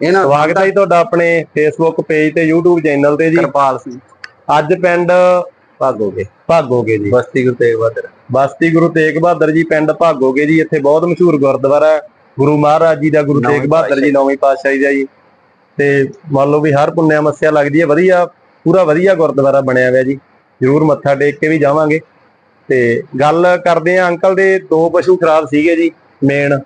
ਇਹਨਾਂ ਸਵਾਗਤ ਹੈ ਜੀ ਤੁਹਾਡਾ ਆਪਣੇ ਫੇਸਬੁੱਕ ਪੇਜ ਤੇ YouTube ਚੈਨਲ ਤੇ ਜੀ। ਕਿਰਪਾਲ ਸਿੰਘ। ਅੱਜ ਪਿੰਡ ਭਾਗੋਗੇ। ਭਾਗੋਗੇ ਜੀ। ਬਸਤੀ ਗੁਰੂ ਤੇਗ ਬਹਾਦਰ। ਬਸਤੀ ਗੁਰੂ ਤੇਗ ਬਹਾਦਰ ਜੀ ਪਿੰਡ ਭਾਗੋਗੇ ਜੀ। ਇੱਥੇ ਬਹੁਤ ਮਸ਼ਹੂਰ ਗੁਰਦੁਆਰਾ ਗੁਰੂ ਮਹਾਰਾਜ ਜੀ ਦਾ ਗੁਰੂ ਤੇਗ ਬਹਾਦਰ ਜੀ ਨੌਵੀਂ ਪਾਤਸ਼ਾਹੀ ਦਾ ਜੀ। ਤੇ ਮੰਨ ਲਓ ਵੀ ਹਰ ਪੁੰਨਿਆ ਮੱਸਿਆ ਲੱਗਦੀ ਹੈ। ਵਧੀਆ ਪੂਰਾ ਵਧੀਆ ਗੁਰਦੁਆਰਾ ਬਣਿਆ ਹੋਇਆ ਜੀ। ਜਰੂਰ ਮੱਥਾ ਟੇਕ ਕੇ ਵੀ ਜਾਵਾਂਗੇ। ਤੇ ਗੱਲ ਕਰਦੇ ਆ ਅੰਕਲ ਦੇ ਦੋ ਪਸ਼ੂ ਖਰਾਬ ਸੀਗੇ ਜੀ ਮੇਨ।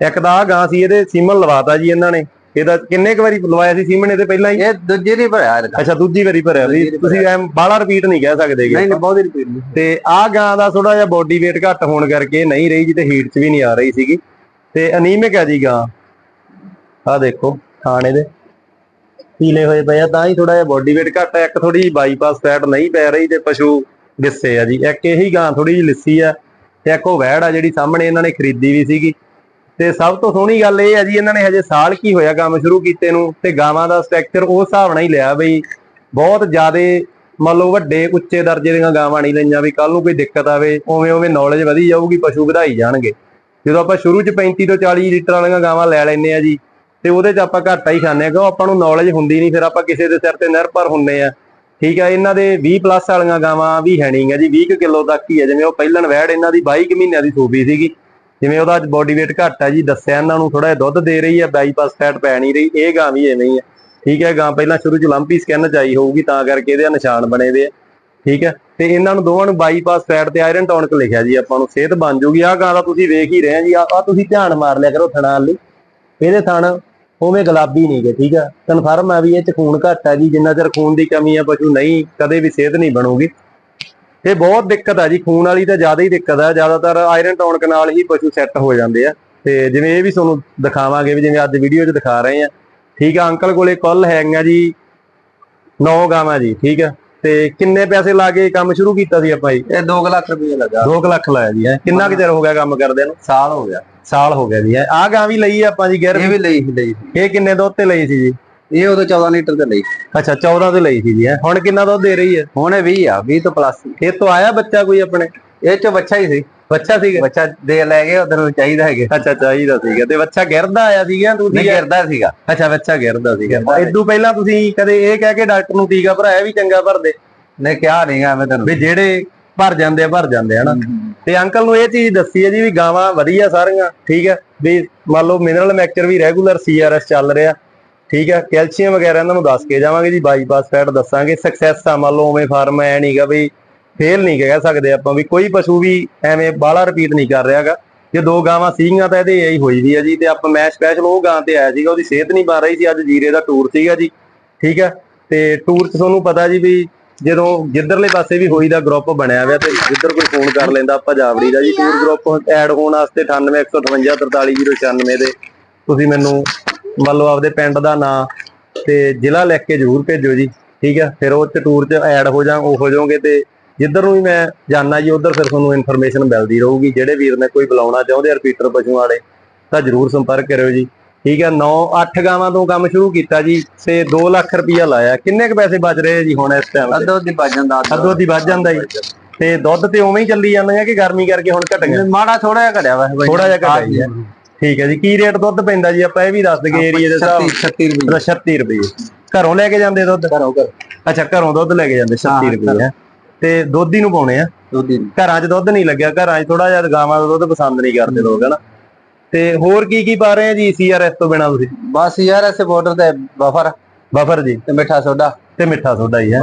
ਇੱਕ ਤਾਂ ਆ ਗਾਂ ਸੀ ਇਹਦੇ ਸੀਮਨ ਲਵਾਤਾ ਜੀ ਇਹਨਾਂ ਨੇ। ਇਹਦਾ ਕਿੰਨੇ ਕੁ ਵਾਰੀ ਲਵਾਇਆ ਸੀ ਸੀਮਨ ਇਹਦੇ ਪਹਿਲਾਂ ਹੀ? ਇਹ ਦੂਜੀ ਨਹੀਂ ਭਰਿਆ ਇਹਦਾ। ਅੱਛਾ ਦੂਜੀ ਵਾਰੀ ਭਰਿਆ ਵਾਰੀ ਤੁਸੀਂ ਐ ਬਾਲਾ ਰਿਪੀਟ ਨਹੀਂ ਕਹਿ ਸਕਦੇਗੇ ਨਹੀਂ ਨਹੀਂ ਬਹੁਤ ਰਿਪੀਟ ਨਹੀਂ। ਤੇ ਆਹ ਗਾਂ ਦਾ ਥੋੜਾ ਜਿਹਾ ਬੋਡੀ weight ਘੱਟ ਹੋਣ ਕਰਕੇ ਨਹੀਂ ਰਹੀ ਜੀ ਤੇ ਹੀਟ 'ਚ ਵੀ ਨਹੀਂ ਆ ਰਹੀ ਸੀਗੀ। ਤੇ ਅਨੀਮਿਕ ਹੈ ਜੀ ਗਾਂ। ਆਹ ਦੇਖੋ ਖਾਣੇ ਦੇ। ਪੀਲੇ ਹੋਏ ਪਏ ਆ ਤਾਂ ਹੀ ਥੋੜਾ ਜਿਹਾ ਬੋਡੀ weight ਘੱਟ ਹੈ ਇੱਕ ਥੋੜੀ ਬਾਈਪਾਸ ਫੈਟ ਨਹੀਂ ਪੈ ਰਹੀ ਤੇ ਪਸ਼ੂ ਲਿੱਸੇ ਆ ਜੀ। ਇੱਕ ਇਹੀ ਗਾਂ ਥੋੜੀ ਜਿਹੀ ਲਿੱਸੀ ਆ। ਤੇ ਇੱਕ ਉਹ ਵੈੜ ਆ ਜਿਹੜੀ ਸਾਹਮਣੇ ਇਹਨਾਂ ਨੇ ਖਰੀਦੀ ਵੀ ਸੀਗੀ। ਤੇ ਸਭ ਤੋਂ ਸੋਹਣੀ ਗੱਲ ਇਹ ਹੈ ਜੀ, ਇਹਨਾਂ ਨੇ ਹਜੇ ਸਾਲ ਕੀ ਹੋਇਆ ਕੰਮ ਸ਼ੁਰੂ ਕੀਤੇ ਨੂੰ ਤੇ ਗਾਵਾਂ ਦਾ ਸਟਰਕਚਰ ਉਸ ਹਿਸਾਬ ਨਾਲ ਹੀ ਲਿਆ ਬਈ, ਬਹੁਤ ਜ਼ਿਆਦੇ ਮੰਨ ਲਓ ਵੱਡੇ ਉੱਚੇ ਦਰਜੇ ਦੀਆਂ ਗਾਵਾਂ ਨਹੀਂ ਲਈਆਂ ਵੀ ਕੱਲ ਨੂੰ ਕੋਈ ਦਿੱਕਤ ਆਵੇ, ਉਵੇਂ ਉਵੇਂ ਨੌਲੇਜ ਵਧੀ ਜਾਊਗੀ, ਪਸ਼ੂ ਵਧਾਈ ਜਾਣਗੇ। ਜਦੋਂ ਆਪਾਂ ਸ਼ੁਰੂ 'ਚ 35 ਤੋਂ 40 ਲੀਟਰ ਵਾਲੀਆਂ ਗਾਵਾਂ ਲੈ ਲੈਨੇ ਆ ਜੀ, ਤੇ ਉਹਦੇ 'ਚ ਆਪਾਂ ਘਾਟਾ ਹੀ ਖਾਂਦੇ ਆ ਕਿਉਂ ਆਪਾਂ ਨੂੰ ਨੌਲੇਜ ਹੁੰਦੀ ਨਹੀਂ, ਫਿਰ ਆਪਾਂ ਕਿਸੇ ਦੇ ਸਿਰ ਤੇ ਨਿਰਭਰ ਹੁੰਨੇ ਆ ਠੀਕ ਆ ਇਹਨਾਂ ਦੇ 20 ਪਲੱਸ ਵਾਲੀਆਂ ਗਾਵਾਂ ਵੀ ਹੈ ਨਹੀਂ ਆ ਜੀ 20 ਕਿਲੋ ਤੱਕ ਹੀ ਹੈ, ਜਿਵੇਂ ਉਹ ਪਹਿਲਣ ਵੈੜ ਇਹਨਾਂ ਦੀ 22 ਕੁ ਮਹੀਨਿਆਂ ਦੀ ਸੂਬੀ ਸੀਗੀ। ਜਿਵੇਂ ਉਹਦਾ ਬੋਡੀ weight ਘੱਟ ਹੈ ਜੀ, ਦੱਸਿਆ ਇਹਨਾਂ ਨੂੰ ਥੋੜਾ ਜਿਹਾ ਦੁੱਧ ਦੇ ਰਹੀ ਹੈ ਬਾਈਪਾਸ ਫੈਟ ਪੈ ਨਹੀਂ ਰਹੀ, ਇਹ ਗਾਂ ਵੀ ਐਵੇਂ ਹੀ ਹੈ ਠੀਕ ਹੈ ਗਾਂ ਪਹਿਲਾਂ ਸ਼ੁਰੂ ਚ ਲੰਪੀ ਸਕੈਨ ਚ ਆਈ ਹੋਊਗੀ, ਤਾਂ ਕਰਕੇ ਇਹਦੇ ਨਿਸ਼ਾਨ ਬਣੇ ਦੇ ਆ। ਠੀਕ ਹੈ, ਤੇ ਇਹਨਾਂ ਨੂੰ ਦੋਵਾਂ ਨੂੰ ਬਾਈਪਾਸ ਫੈਟ ਤੇ ਆਇਰਨ ਟੌਨਿਕ ਲਿਖਿਆ ਜੀ ਆਪਾਂ ਨੂੰ, ਸਿਹਤ ਬਣ ਜੂਗੀ। ਆਹ ਗਾਂ ਦਾ ਤੁਸੀਂ ਵੇਖ ਹੀ ਰਹੇ ਆ ਜੀ ਆ ਤੁਸੀਂ ਧਿਆਨ ਮਾਰ ਲਿਆ ਕਰੋ ਥਣਾਂ ਲਈ ਇਹਦੇ ਥਣ ਉਵੇਂ ਗੁਲਾਬੀ ਨਹੀਂ ਗਏ ਠੀਕ ਆ ਕਨਫਰਮ ਆ ਵੀ ਇਹ ਚ ਖੂਨ ਘੱਟ ਆ ਜੀ, ਜਿੰਨਾ ਚਿਰ ਖੂਨ ਦੀ ਕਮੀ ਆ, ਪਸ਼ੂ ਨਹੀਂ, ਕਦੇ ਵੀ ਸਿਹਤ ਨਹੀਂ ਬਣੂਗੀ। ਇਹ ਬਹੁਤ ਦਿੱਕਤ ਆ ਜੀ ਖੂਨ ਵਾਲੀ ਤਾਂ ਜ਼ਿਆਦਾ ਹੀ ਦਿੱਕਤ ਆ ਜ਼ਿਆਦਾਤਰ ਆਇਰਨ ਟੌਨਿਕ ਨਾਲ ਹੀ ਪਸ਼ੂ ਸੈੱਟ ਹੋ ਜਾਂਦੇ ਆ। ਤੇ ਜਿਵੇਂ ਇਹ ਵੀ ਤੁਹਾਨੂੰ ਦਿਖਾਵਾਂਗੇ ਵੀ ਜਿਵੇਂ ਅੱਜ ਵੀਡੀਓ 'ਚ ਦਿਖਾ ਰਹੇ ਆ। ਠੀਕ ਆ ਅੰਕਲ ਕੋਲੇ ਕੁੱਲ ਹੈਗੀਆਂ ਜੀ 9 ਗਾਵਾਂ ਜੀ ਠੀਕ ਆ। ਤੇ ਕਿੰਨੇ ਪੈਸੇ ਲਾ ਕੇ ਕੰਮ ਸ਼ੁਰੂ ਕੀਤਾ ਸੀ ਆਪਾਂ ਜੀ? ਇਹ 2 ਲੱਖ ਰੁਪਏ ਲੱਗਾ। 2 ਲੱਖ ਲਾਇਆ ਜੀ ਹੈਂ। ਕਿੰਨਾ ਕੁ ਚਿਰ ਹੋ ਗਿਆ ਕੰਮ ਕਰਦੇ ਨੂੰ? ਸਾਲ ਹੋ ਗਿਆ। ਸਾਲ ਹੋ ਗਿਆ ਜੀ। ਆਹ ਗਾਂ ਵੀ ਲਈ ਆਪਾਂ ਜੀ ਗਿਰ ਇਹ ਵੀ ਲਈ ਸੀ ਲਈ। ਇਹ ਕਿੰਨੇ ਦੁੱਧ ਤੇ ਲਈ ਸੀ ਜੀ? ਇਹ ਉਦੋਂ 14 ਲੀਟਰ ਤੇ ਲਈ। ਅੱਛਾ 14 ਤੇ ਲਈ ਸੀ ਜੀ ਹੈਂ। ਹੁਣ ਕਿੰਨਾ ਦੁੱਧ ਦੇ ਰਹੀ ਹੈ? ਹੁਣ ਇਹ 20 ਆ 20 ਤੋਂ ਪਲੱਸ ਇਹ ਤੋਂ ਆਇਆ ਬੱਚਾ ਕੋਈ ਆਪਣੇ? ਇਹ ਚ ਬੱਚਾ ਹੀ ਸੀ। ਬੱਚਾ ਸੀਗਾ ਬੱਚਾ ਦੇ ਲੈ ਗਏ ਉਧਰ ਨੂੰ ਚਾਹੀਦਾ ਹੈਗੇ। ਅੱਛਾ ਚਾਹੀਦਾ ਸੀਗਾ। ਤੇ ਬੱਚਾ ਗਿਰਦਾ ਆਇਆ ਸੀਗਾ ਤੂੰ ਨਹੀਂ ਗਿਰਦਾ ਸੀਗਾ। ਅੱਛਾ ਬੱਚਾ ਗਿਰਦਾ ਸੀਗਾ। ਇਦੋਂ ਪਹਿਲਾਂ ਤੁਸੀਂ ਕਦੇ ਇਹ ਕਹਿ ਕੇ ਡਾਕਟਰ ਨੂੰ ਟੀਕਾ ਭਰਾਇਆ ਵੀ ਚੰਗਾ ਭਰਦੇ? ਨਹੀਂ ਕਿਹਾ ਨਹੀਂਗਾ ਮੈਂ ਤੈਨੂੰ। ਵੀ ਜਿਹੜੇ ਭਰ ਜਾਂਦੇ ਆ ਭਰ ਜਾਂਦੇ ਆ ਹਨਾ? ਤੇ ਅੰਕਲ ਨੂੰ ਇਹ ਚੀਜ਼ ਦੱਸੀ ਹੈ ਜੀ ਵੀ ਗਾਵਾਂ ਵਧੀਆ ਸਾਰੀਆਂ ਠੀਕ ਹੈ? ਵੀ ਮੰਨ ਲਓ ਮਿਨਰਲ ਮੈਕਚਰ ਵੀ ਰੈਗੂਲਰ ਸੀਆਰਐਸ ਚੱਲ ਰਿਹਾ। ਠੀਕ ਹੈ ਕੈਲਸ਼ੀਅਮ ਵਗੈਰਾ ਇਹਨਾਂ ਨੂੰ ਦੱਸ ਕੇ ਜਾਵਾਂਗੇ ਜੀ ਬਾਈਪਾਸ ਫੈਟ ਦੱਸਾਂਗੇ। ਸਕਸੈਸ ਆ ਮੰਨ ਲਓ ਉਵੇਂ ਫਾਰਮ ਐ ਨਹੀਂਗਾ ਵੀ ਫੇਲ ਨਹੀਂ ਕਹਿ ਸਕਦੇ ਆਪਾਂ ਵੀ ਕੋਈ ਪਸ਼ੂ ਵੀ ਐਵੇਂ ਬਾਹਲਾ ਰਿਪੀਟ ਨਹੀਂ ਕਰ ਰਿਹਾਗਾ ਜੇ ਦੋ ਗਾਵਾਂ ਸੀਗੀਆਂ ਤਾਂ ਇਹਦੇ ਇਹੀ ਹੋਈ ਦੀ ਆ ਜੀ ਤੇ ਆਪਾਂ ਮੈਂ ਸਪੈਸ਼ਲ ਉਹ ਗਾਂ ਤੇ ਆਇਆ ਸੀਗਾ ਉਹਦੀ ਸਿਹਤ ਨਹੀਂ ਬਣ ਰਹੀ ਸੀ ਅੱਜ ਜੀਰੇ ਦਾ ਟੂਰ ਸੀਗਾ ਜੀ। ਠੀਕ ਹੈ ਤੇ ਟੂਰ 'ਚ ਤੁਹਾਨੂੰ ਪਤਾ ਜੀ ਵੀ ਜਦੋਂ ਜਿੱਧਰਲੇ ਪਾਸੇ ਵੀ ਹੋਈ ਦਾ ਗਰੁੱਪ ਬਣਿਆ ਹੋਇਆ ਤੇ ਜਿੱਧਰ ਕੋਈ ਫੋਨ ਕਰ ਲੈਂਦਾ ਆਪਾਂ ਜਾਵੜੀ ਦਾ ਜੀ। ਟੂਰ ਗਰੁੱਪ ਐਡ ਹੋਣ ਵਾਸਤੇ 9815544396 ਦੇ ਤੁਸੀਂ ਮੈਨੂੰ ਮੰਨ ਲਓ ਆਪਦੇ ਪਿੰਡ ਦਾ ਨਾਂ ਤੇ ਜ਼ਿਲ੍ਹਾ ਲਿਖ ਕੇ ਜ਼ਰੂਰ ਭੇਜੋ ਜੀ ਠੀਕ ਹੈ ਫਿਰ ਉਹ ਚ ਟੂਰ ਚ ਐਡ ਹੋ ਜਾ ਉਹ ਹੋ ਜਾਓਗੇ ਤੇ ਜਿੱਧਰ ਨੂੰ ਵੀ ਮੈਂ ਜਾਣਾ ਜੀ ਉਧਰ ਫਿਰ ਤੁਹਾਨੂੰ ਇਨਫੋਰਮੇਸ਼ਨ ਮਿਲਦੀ ਰਹੂਗੀ। ਜਿਹੜੇ ਵੀਰ ਨੇ ਕੋਈ ਬੁਲਾਉਣਾ ਚਾਹੁੰਦੇ ਆ ਰਿਪੀਟਰ ਪਸ਼ੂਆਂ ਵਾਲੇ ਤਾਂ ਜ਼ਰੂਰ ਸੰਪਰਕ ਕਰਿਓ ਜੀ। ਠੀਕ ਹੈ 9 8 ਗਾਵਾਂ ਤੋਂ ਕੰਮ ਸ਼ੁਰੂ ਕੀਤਾ ਜੀ ਤੇ 2 ਲੱਖ ਰੁਪਇਆ ਲਾਇਆ। ਕਿੰਨੇ ਕ ਪੈਸੇ ਬਚ ਰਹੇ ਆ ਜੀ ਹੁਣ ਇਸ ਟਾਈਮ ਅੱਧੋ ਦੀ ਬਾਜਣ ਦਾ ਅੱਧੋ ਦੀ ਵੱਧ ਜਾਂਦਾ ਜੀ। ਤੇ ਦੁੱਧ ਤੇ ਉਵੇਂ ਹੀ ਚੱਲੀ ਜਾਂਦੀਆਂ ਕਿ ਗਰਮੀ ਕਰਕੇ ਹੁਣ ਘਟ ਗਿਆ ਮਾੜਾ ਥੋੜਾ ਜਿਹਾ ਘਟਿਆ ਵਾ। ਥੋੜਾ ਜਿਹਾ ਘਟਿਆ ਜੀ। ਠੀਕ ਹੈ ਜੀ ਕੀ ਰੇਟ ਦੁੱਧ ਪੈਂਦਾ ਜੀ? ਆਪਾਂ ਇਹ ਵੀ ਦੱਸ ਦਈਏ ਏਰੀਆ ਦੇ ਹਿਸਾਬ 36 ਰੁਪਏ। 36 ਰੁਪਏ। ਘਰੋਂ ਲੈ ਕੇ ਜਾਂਦੇ ਦੁੱਧ? ਕਰੋ ਕਰ ਅੱਛਾ ਘਰੋਂ ਦੁੱਧ ਲੈ ਕੇ ਜਾਂਦੇ 36 ਰੁਪਏ ਹੈ। ਤੇ ਦੁੱਧ ਨੂੰ ਪਾਉਣੇ ਆ? ਦੁੱਧੀ ਘਰਾਂ 'ਚ ਦੁੱਧ ਨਹੀਂ ਲੱਗਿਆ ਘਰਾਂ 'ਚ ਥੋੜਾ ਜਿਹਾ ਗਾਵਾਂ ਦਾ ਦੁੱਧ ਪਸੰਦ ਨਹੀਂ ਕਰਦੇ ਲੋਕ ਹਨਾ। ਤੇ ਹੋਰ ਕੀ ਕੀ ਪਾ ਰਹੇ ਆ ਜੀ ਸੀਆਰਐਸ ਤੋਂ ਬਿਨਾ ਤੁਸੀਂ? ਬਸ ਯਾਰ ਐਸੇ ਬਾਰਡਰ ਤੇ ਬਫਰ ਬਫਰ ਜੀ। ਤੇ ਮਿੱਠਾ ਸੋਡਾ। ਤੇ ਮਿੱਠਾ ਸੋਡਾ ਹੀ ਹੈ।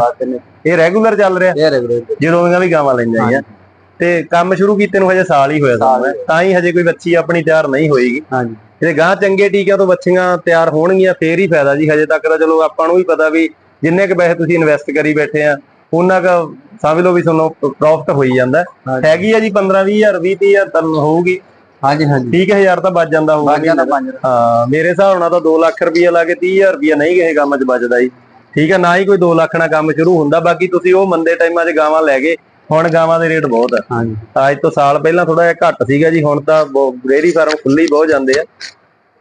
ਇਹ ਰੈਗੂਲਰ ਚੱਲ ਰਿਹਾ? ਇਹ ਰੈਗੂਲਰ ਜਦੋਂ ਵੀ ਗਾਵਾਂ ਲੈਂਦੇ ਆ ਤੇ ਕੰਮ ਸ਼ੁਰੂ ਕੀਤੇ ਨੂੰ ਹਜੇ ਸਾਲ ਹੀ ਹੋਇਆ ਸਾਨੂੰ ਤਾਂ ਹੀ ਹਜੇ ਕੋਈ ਬੱਚੀ ਆਪਣੀ ਤਿਆਰ ਨਹੀਂ ਹੋਏਗੀ। ਹਾਂਜੀ। ਤੇ ਗਾਂ ਚੰਗੇ ਟੀਕਿਆਂ ਤੋਂ ਬੱਚੀਆਂ ਤਿਆਰ ਹੋਣਗੀਆਂ ਫੇਰ ਹੀ ਫਾਇਦਾ ਜੀ। ਹਜੇ ਤੱਕ ਤਾਂ ਚਲੋ ਆਪਾਂ ਨੂੰ ਵੀ ਪਤਾ ਵੀ ਜਿੰਨੇ ਕੁ ਪੈਸੇ ਤੁਸੀਂ ਇਨਵੈਸਟ ਕਰੀ ਬੈਠੇ ਆ ਉਹਨਾਂ ਦਾ ਸਮਝ ਲਓ ਵੀ ਤੁਹਾਨੂੰ ਪ੍ਰੋਫਿਟ ਹੋਈ ਜਾਂਦਾ। ਹੈਗੀ ਆ ਜੀ 15 20000 20 30000 ਤਾਂ ਹੋਊਗੀ। ਹਾਂਜੀ ਹਾਂਜੀ। 30000 ਤਾਂ ਬਚ ਜਾਂਦਾ ਹੋਊਗਾ। ਹਾਂ ਮੇਰੇ ਹਿਸਾਬ ਨਾਲ ਤਾਂ 2 ਲੱਖ ਰੁਪਏ ਲਾ ਕੇ 30000 ਰੁਪਏ ਨਹੀਂ ਕਿਸੇ ਕੰਮ 'ਚ ਬਚਦਾ ਜੀ। ਠੀਕ ਹੈ ਨਾ ਹੀ ਕੋਈ 2 ਲੱਖ ਨਾਲ ਕੰਮ ਸ਼ੁਰੂ ਹੁੰਦਾ। ਬਾਕੀ ਤੁਸੀਂ ਉਹ ਮੰਦੇ ਟਾਈਮਾਂ 'ਚ ਗਾਵਾਂ ਲੈ ਗਏ। ਹੁਣ ਗਾਵਾਂ ਦੇ ਰੇਟ ਬਹੁਤ ਆ। ਹਾਂਜੀ। ਅੱਜ ਤੋਂ ਸਾਲ ਪਹਿਲਾਂ ਥੋੜਾ ਜਿਹਾ ਘੱਟ ਸੀਗਾ ਜੀ ਹੁਣ ਤਾਂ ਡੇਅਰੀ ਫਾਰਮ ਖੁੱਲੀ ਬਹੁਤ ਜਾਂਦੇ ਆ।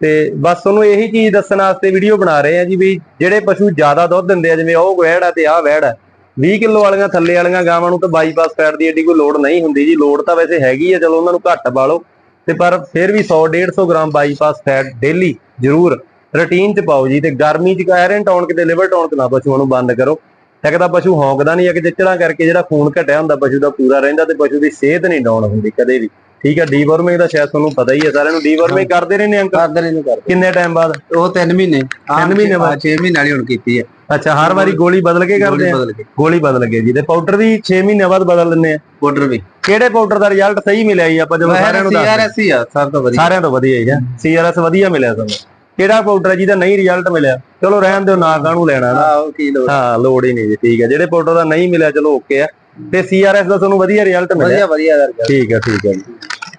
ਤੇ ਬਸ ਤੁਹਾਨੂੰ ਇਹੀ ਚੀਜ਼ ਦੱਸਣ ਵਾਸਤੇ ਵੀਡੀਓ ਬਣਾ ਰਹੇ ਆ ਜੀ ਵੀ ਜਿਹੜੇ ਪਸ਼ੂ ਜ਼ਿਆਦਾ ਦੁੱਧ ਦਿੰਦੇ ਆ ਜਿਵੇਂ ਉਹ ਵੈੜ ਆ ਤੇ ਆਹ ਵੈੜ ਆ। 20 ਕਿਲੋ ਵਾਲੀਆਂ ਥੱਲੇ ਵਾਲੀਆਂ ਗਾਵਾਂ ਨੂੰ ਤਾਂ ਬਾਈਪਾਸ ਫੈਟ ਦੀ ਏਡੀ ਕੋਈ ਲੋਡ ਨਹੀਂ ਹੁੰਦੀ ਜੀ। ਲੋਡ ਤਾਂ ਵੈਸੇ ਹੈਗੀ ਆ ਚਲੋ ਉਹਨਾਂ ਨੂੰ ਘੱਟ ਲਓ ਤੇ ਪਰ ਫਿਰ ਵੀ 100 150 ਗ੍ਰਾਮ ਬਾਈਪਾਸ ਫੈਟ ਡੇਲੀ ਜ਼ਰੂਰ ਰੂਟੀਨ ਚ ਪਾਓ ਜੀ। ਤੇ ਗਰਮੀ ਚ ਆਇਰਨ ਟੌਨਕ ਤੇ ਲਿਵਰ ਟੌਨਕ ਨਾ ਪਸ਼ੂਆਂ ਨੂੰ ਬੰਦ ਕਰੋ। ਇੱਕ ਤਾਂ ਪਸ਼ੂ ਹੌਂਕਦਾ ਨਹੀਂ ਇੱਕ ਚਿੱਚੜਾਂ ਕਰਕੇ ਜਿਹੜਾ ਖੂਨ ਘਟਿਆ ਹੁੰਦਾ ਪਸ਼ੂ ਦਾ ਪੂਰਾ ਰਹਿੰਦਾ ਤੇ ਪਸ਼ੂ ਦੀ ਸਿਹਤ ਨਹੀਂ ਡਾਊਨ ਹੁੰਦੀ ਕਦੇ ਵੀ। ਠੀਕ ਹੈ ਡੀਵਰਮਿੰਗ ਦਾ ਸ਼ਾਇਦ ਤੁਹਾਨੂੰ ਪਤਾ ਹੀ ਹੈ ਸਾਰਿਆਂ ਨੂੰ ਡੀਵਰਮਿੰਗ ਕਰਦੇ ਰਹਿੰਦੇ ਅੰਕਲ? ਕਰਦੇ ਨੇ ਕਰਦੇ ਕਿੰਨੇ ਟਾਈਮ ਬਾਅਦ? ਉਹ 3 ਮਹੀਨੇ। ਤਿੰਨ ਮਹੀਨੇ ਬਾਅਦ? 6 ਮਹੀਨੇ ਵਾਲੀ ਹੁਣ ਕੀਤੀ ਹੈ। ਅੱਛਾ ਹਰ ਵਾਰੀ ਗੋਲੀ ਬਦਲ ਕੇ ਕਰਦੇ ਆ? ਕੇ। ਗੋਲੀ ਬਦਲ ਕੇ ਜੀ। ਤੇ ਪਾਊਡਰ ਵੀ 6 ਮਹੀਨੇ ਬਾਅਦ ਬਦਲ ਲੈਂਦੇ ਆ? ਪਾਊਡਰ ਵੀ। ਕਿਹੜੇ ਪਾਊਡਰ ਦਾ ਰਿਜ਼ਲਟ ਸਹੀ ਮਿਲਿਆ ਜੀ ਆਪਾਂ ਜਦੋਂ ਸਾਰਿਆਂ ਨੂੰ ਦੱਸ ਸੀਆਰਐਸ ਹੀ ਆ ਸਭ ਤੋਂ ਵਧੀਆ। ਸਾਰਿਆਂ ਤੋਂ ਵਧੀਆ ਹੀ ਆ। ਸੀਆਰਐਸ ਵਧੀਆ ਮਿਲਿਆ ਤੁਹਾਨੂੰ? ਕਿਹੜਾ ਪਾਊਡਰ ਹੈ ਜਿਹਦਾ ਨਹੀਂ ਰਿਜ਼ਲਟ ਮਿਲਿਆ? ਚਲੋ ਰਹਿਣ ਦਿਓ ਨਾ ਕਾਹਨੂੰ ਲੈਣਾ ਨਾ। ਆਹ ਕੀ ਲੋੜ। ਹਾਂ ਲੋੜ ਹੀ ਨਹੀਂ ਜੀ ਠੀਕ ਹੈ। ਜਿਹੜੇ ਪਾਊਡਰ ਦਾ ਨਹੀਂ ਮਿਲਿਆ ਚਲੋ ਓਕੇ ਆ ਤੇ ਸੀਆਰਐਸ ਦਾ ਤੁਹਾਨੂੰ ਵਧੀਆ ਰਿਜ਼ਲਟ ਮਿਲਿਆ। ਵਧੀਆ ਵਧੀਆ ਠੀਕ ਹੈ ਠੀਕ ਹੈ ਜੀ।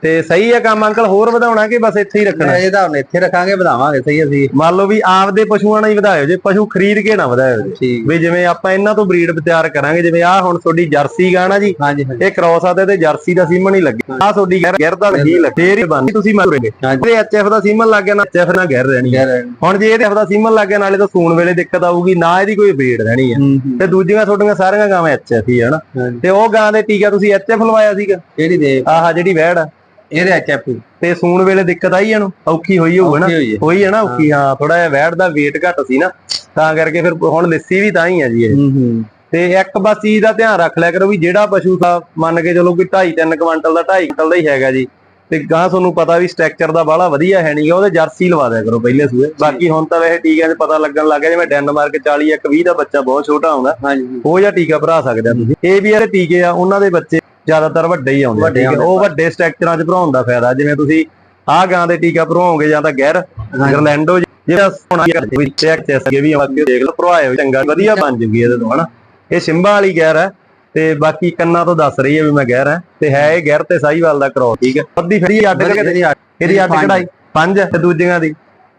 ਤੇ ਸਹੀ ਹੈ ਕੰਮ ਅੰਕਲ ਹੋਰ ਵਧਾਉਣਾ ਕਿ ਬਸ ਇੱਥੇ ਹੀ ਰੱਖਣਾ? ਇਹਦਾ ਹੁਣ ਇੱਥੇ ਰੱਖਾਂਗੇ ਵਧਾਵਾਂਗੇ ਸਹੀ ਅਸੀਂ ਮੰਨ ਲਓ ਵੀ ਆਪਦੇ ਪਸ਼ੂਆਂ ਨਾਲ ਹੀ ਵਧਾਇਓ ਜੇ ਪਸ਼ੂ ਖਰੀਦ ਕੇ ਨਾ ਵਧਾਇਓ। ਜੀ ਵੀ ਜਿਵੇਂ ਆਪਾਂ ਇਹਨਾਂ ਤੋਂ ਬਰੀਡ ਤਿਆਰ ਕਰਾਂਗੇ ਜਿਵੇਂ ਆਹ ਹੁਣ ਤੁਹਾਡੀ ਜਰਸੀ ਗਾ ਨਾ ਜੀ ਇਹ ਕ੍ਰੋਸ ਆ ਤੇ ਜਰਸੀ ਦਾ ਸੀਮਨ ਹੀ ਲੱਗੇ। ਆਹ ਤੁਹਾਡੀ ਗਿਰ ਦਾ ਹੀ ਲੱਗੇ। ਫੇਰ ਬਣ ਤੁਸੀਂ ਮਾਰੋਗੇ। ਜੇ ਐਚਐਫ ਦਾ ਸੀਮਨ ਲੱਗ ਗਿਆ ਨਾ ਐਚਐਫ ਨਾਲ ਗਿਰ ਰਹਿਣੀ ਹੁਣ ਜੇ ਇਹਦੇ ਦਾ ਸੀਮਨ ਲੱਗ ਗਿਆ ਨਾਲੇ ਤਾਂ ਸੂਣ ਵੇਲੇ ਦਿੱਕਤ ਆਊਗੀ ਨਾ ਇਹਦੀ ਕੋਈ ਬਰੀਡ ਰਹਿਣੀ ਹੂੰ ਤੇ ਦੂਜੀਆਂ ਤੁਹਾਡੀਆਂ ਸਾਰੀਆਂ ਗਾਵਾਂ ਐਚਐਫ ਹੀ ਹੈ ਨਾ ਹਾਂਜੀ। ਤੇ ਉਹ ਗਾਂ ਦੇ ਟੀਕਾ ਤੁਸੀਂ ਐਚਐਫ ਲਵਾਇਆ ਸੀਗਾ? ਕਿਹੜੀ ਦੇ? ਆਹ ਜਿਹੜੀ ਵਹਿੜ ਆ। ਇਹਦੇ ਐਚਐਫ ਤੇ ਸੂਣ ਵੇਲੇ ਦਿੱਕਤ ਆਈ ਇਹਨੂੰ ਔਖੀ ਹੋਈ ਹੋਊ ਨਾ ਹੋਈ ਹੈ। ਹੋਈ ਹੈ ਨਾ ਔਖੀ ਹਾਂ ਥੋੜਾ ਜਿਹਾ ਵਹਿੜ ਦਾ weight ਘੱਟ ਸੀ ਨਾ ਤਾਂ ਕਰਕੇ ਫਿਰ ਹੁਣ ਲੱਸੀ ਵੀ ਤਾਂ ਹੀ ਆ ਜੀ ਇਹ। ਹੂੰ ਹੂੰ। ਤੇ ਇੱਕ ਬਸ ਚੀਜ਼ ਦਾ ਧਿਆਨ ਰੱਖ ਲਿਆ ਕਰੋ ਵੀ ਜਿਹੜਾ ਪਸ਼ੂ ਦਾ ਮੰਨ ਕੇ ਚਲੋ ਕਿ 2.5 3 ਕੁਇੰਟਲ ਦਾ 2.5 ਕੁਇੰਟਲ ਦਾ ਹੀ ਹੈਗਾ ਜੀ। ਤੇ ਗਾਂ ਤੁਹਾਨੂੰ ਪਤਾ ਵੀ ਸਟਰਕਚਰ ਦਾ ਬਾਹਲਾ ਵਧੀਆ ਹੈ ਨਹੀਂਗਾ ਉਹਦੇ ਜਰਸੀ ਲਵਾ ਦਿਆ ਕਰੋ ਪਹਿਲੇ ਸੂਏ। ਬਾਕੀ ਹੁਣ ਤਾਂ ਵੈਸੇ ਟੀਕਿਆਂ 'ਚ ਪਤਾ ਲੱਗਣ ਲੱਗ ਗਿਆ ਜਿਵੇਂ ਡੈਨਮਾਰਕ 40 ਇੱਕ 20 ਦਾ ਬੱਚਾ ਬਹੁਤ ਛੋਟਾ ਆਉਂਦਾ ਹਾਂਜੀ। ਉਹ ਜਾਂ ਟੀਕਾ ਭਰਾ ਸਕਦੇ ਆ ਤੁਸੀਂ। ਇਹ ਵੀ ਇਹਦੇ ਟੀਕੇ ਆ ਉਹਨਾਂ ਦੇ ਬੱਚੇ ਜ਼ਿਆਦਾਤਰ ਵੱਡੇ ਹੀ ਆਉਂਦੇ ਠੀਕ ਹੈ। ਆਉਂਦੇ ਉਹ ਵੱਡੇ ਸਟਰਕਚਰਾਂ 'ਚ ਭਰਾਉਣ ਦਾ ਫਾਇਦਾ। ਜਿਵੇਂ ਤੁਸੀਂ ਆਹ ਗਾਂ ਦੇ ਟੀਕਾ ਭਰਵਾਓਗੇ ਜਾਂ ਤਾਂ ਗੈਰ ਗਰਲੈਂਡੋ ਜਿਹੜਾ ਸੋਨਾ ਕਰਦੇ ਵਿੱਚ ਐਕਸੈਸ ਅੱਗੇ ਵੀ ਬਾਕੀ ਦੇਖ ਲਓ ਭਰਵਾਏ ਹੋਏ ਚੰਗਾ ਵਧੀਆ ਬਣ ਜੂਗੀ ਇਹਦੇ ਤੋਂ ਹਨਾ। ਇਹ ਸਿੰਬਾ ਵਾਲੀ ਗੈਰ ਹੈ ਤੇ ਬਾਕੀ ਕੰਨਾਂ ਤੋਂ ਦੱਸ ਰਹੀ ਹੈ ਵੀ ਮੈਂ ਗੈਰ ਹੈ ਤੇ ਹੈ ਇਹ ਗੈਰ ਤੇ ਸਾਹੀਵਾਲ ਦਾ ਕਰੋ ਠੀਕ ਹੈ। ਅੱਧੀ ਫਰੀ ਅੱਡ ਕੇ ਇਹਦੀ ਅੱਡ। ਕਢਾਈ। ਪੰਜ ਤੇ ਦੂਜੀਆਂ ਦੀ।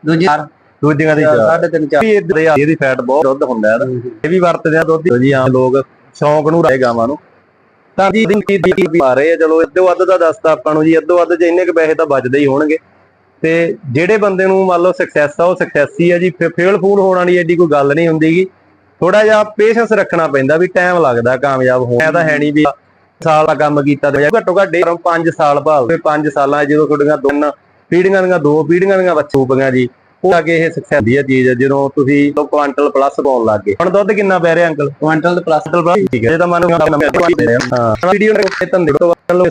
ਦੂਜੀ ਦੂਜੀਆਂ ਦੀ ਚਾਰ ਸਾਢੇ ਤਿੰਨ ਚਾਰ। ਵੀ ਇਹਦੇ ਇਹਦੀ ਫੈਟ ਬਹੁਤ ਦੁੱਧ ਹੁੰਦਾ ਇਹਦਾ ਇਹ ਵੀ ਵਰਤਦੇ ਆ ਦੁੱਧ ਜੀ ਆਮ ਲੋਕ ਸ਼ੌਂਕ ਨੂੰ ਰਾਏ ਗਾਵਾਂ ਨੂੰ। ਤਾਂ ਜੀ ਦੀ ਦੀ ਆ ਰਹੇ ਆ, ਚਲੋ ਅੱਧੋ ਅੱਧ ਦਾ ਦੱਸਤਾ ਆਪਾਂ ਨੂੰ ਜੀ ਅੱਧੋ ਅੱਧ ਚ ਇੰਨੇ ਕੁ ਪੈਸੇ ਤਾਂ ਬਚਦੇ ਹੀ ਹੋਣਗੇ। ਤੇ ਜਿਹੜੇ ਬੰਦੇ ਨੂੰ ਮੰਨ ਲਓ ਸਕਸੈਸ ਆ, ਉਹ ਸਕਸੈਸ ਹੀ ਆ ਜੀ ਫੇਲ ਫੂਲ ਹੋਣ ਵਾਲੀ ਐਡੀ ਕੋਈ ਗੱਲ ਨਹੀਂ ਹੁੰਦੀਗੀ ਥੋੜਾ ਜਿਹਾ ਪੇਸ਼ੈਂਸ ਰੱਖਣਾ ਪੈਂਦਾ ਵੀ ਟਾਈਮ ਲੱਗਦਾ, ਕਾਮਯਾਬ ਹੋਣ ਇਹ ਤਾਂ ਹੈ ਨਹੀਂ ਵੀ ਸਾਲ ਦਾ ਕੰਮ ਕੀਤਾ ਤੇ ਘੱਟੋ ਘੱਟ 5 ਸਾਲ ਭਾਲਦੇ 5 ਸਾਲਾਂ ਜਦੋਂ ਤੁਹਾਡੀਆਂ ਦੋਨਾਂ ਪੀੜੀਆਂ ਦੀਆਂ ਦੋ ਪੀੜੀਆਂ ਦੀਆਂ ਬੱਚੇ ਹੋਪੀਆਂ ਜੀ ਉਹ ਆ ਕੇ ਇਹ ਸਕਸੈਸ ਦੀ ਚੀਜ਼ ਹੈ ਜਦੋਂ ਤੁਸੀਂ ਕੁਆਂਟਲ ਪਲੱਸ ਪਾਉਣ ਲੱਗ ਹੁਣ ਦੁੱਧ ਕਿੰਨਾ ਪੈ ਰਿਹਾ ਅੰਕਲ ਕੁਆਂਟਲ ਦੇ ਪਲੱਸ ਠੀਕ ਹੈ। ਇਹ ਤਾਂ ਮੰਨ ਹਾਂ। ਵੀਡੀਓ ਨੇ ਧੰਦੇ ਤੋਂ ਲੋਕ